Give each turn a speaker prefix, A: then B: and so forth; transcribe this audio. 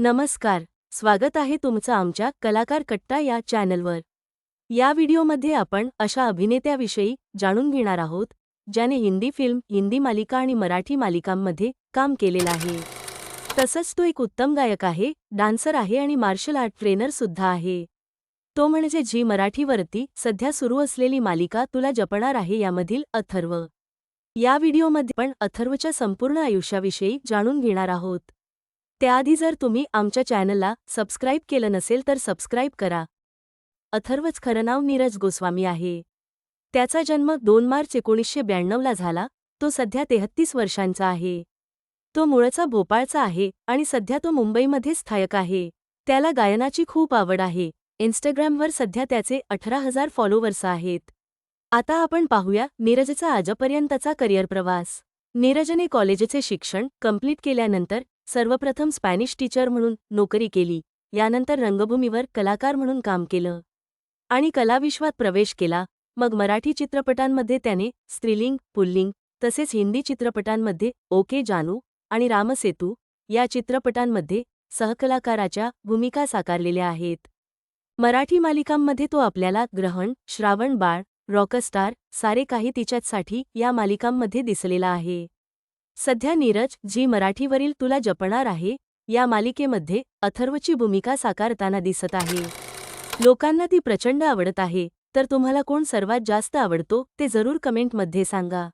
A: नमस्कार स्वागत आहे तुमचं आमच्या कलाकार कट्टा या चॅनलवर. या व्हिडिओमध्ये आपण अशा अभिनेत्याविषयी जाणून घेणार आहोत ज्याने हिंदी फिल्म हिंदी मालिका आणि मराठी मालिकांमध्ये काम केलेलं आहे. तसंच तो एक उत्तम गायक आहे डान्सर आहे आणि मार्शल आर्ट ट्रेनर सुद्धा आहे. तो म्हणजे झी मराठीवरती सध्या सुरू असलेली मालिका तुला जपणार आहे यामधील अथर्व. या व्हिडिओमध्ये पण अथर्वच्या संपूर्ण आयुष्याविषयी जाणून घेणार आहोत. त्याआधी जर तुम्ही आमच्या चॅनलला सबस्क्राईब केलं नसेल तर सबस्क्राईब करा. अथर्वच खरं नाव नीरज गोस्वामी आहे. त्याचा जन्म दोन मार्च एकोणीसशे ब्याण्णवला झाला. तो सध्या तेहत्तीस वर्षांचा आहे. तो मूळचा भोपाळचा आहे आणि सध्या तो मुंबईमध्ये स्थायक आहे. त्याला गायनाची खूप आवड आहे. इन्स्टाग्रामवर सध्या त्याचे अठरा हजार फॉलोवर्स आहेत. आता आपण पाहूया नीरजचा आजपर्यंतचा करिअर प्रवास. नीरजने कॉलेजचे शिक्षण कंप्लीट केल्यानंतर सर्वप्रथम स्पॅनिश टीचर म्हणून नोकरी केली यानंतर रंगभूमीवर कलाकार म्हणून काम केलं आणि कलाविश्वात प्रवेश केला. मग मराठी चित्रपटांमध्ये त्याने स्त्रीलिंग पुल्लिंग तसेच हिंदी चित्रपटांमध्ये ओके जानू आणि रामसेतू या चित्रपटांमध्ये सहकलाकाराच्या भूमिका साकारलेल्या आहेत. मराठी मालिकांमध्ये तो आपल्याला ग्रहण श्रावण बाळ रॉकस्टार सारे काही तिच्यासाठी या मालिकांमध्ये दिसलेला आहे. सध्या नीरज जी मराठीवरील तुला जपणार आहे या मालिकेमध्ये अथर्वची भूमिका साकारताना दिसत आहे. लोकांना ती प्रचंड आवडत आहे तर तुम्हाला कोण सर्वात जास्त आवडतो ते जरूर कमेंटमध्ये सांगा.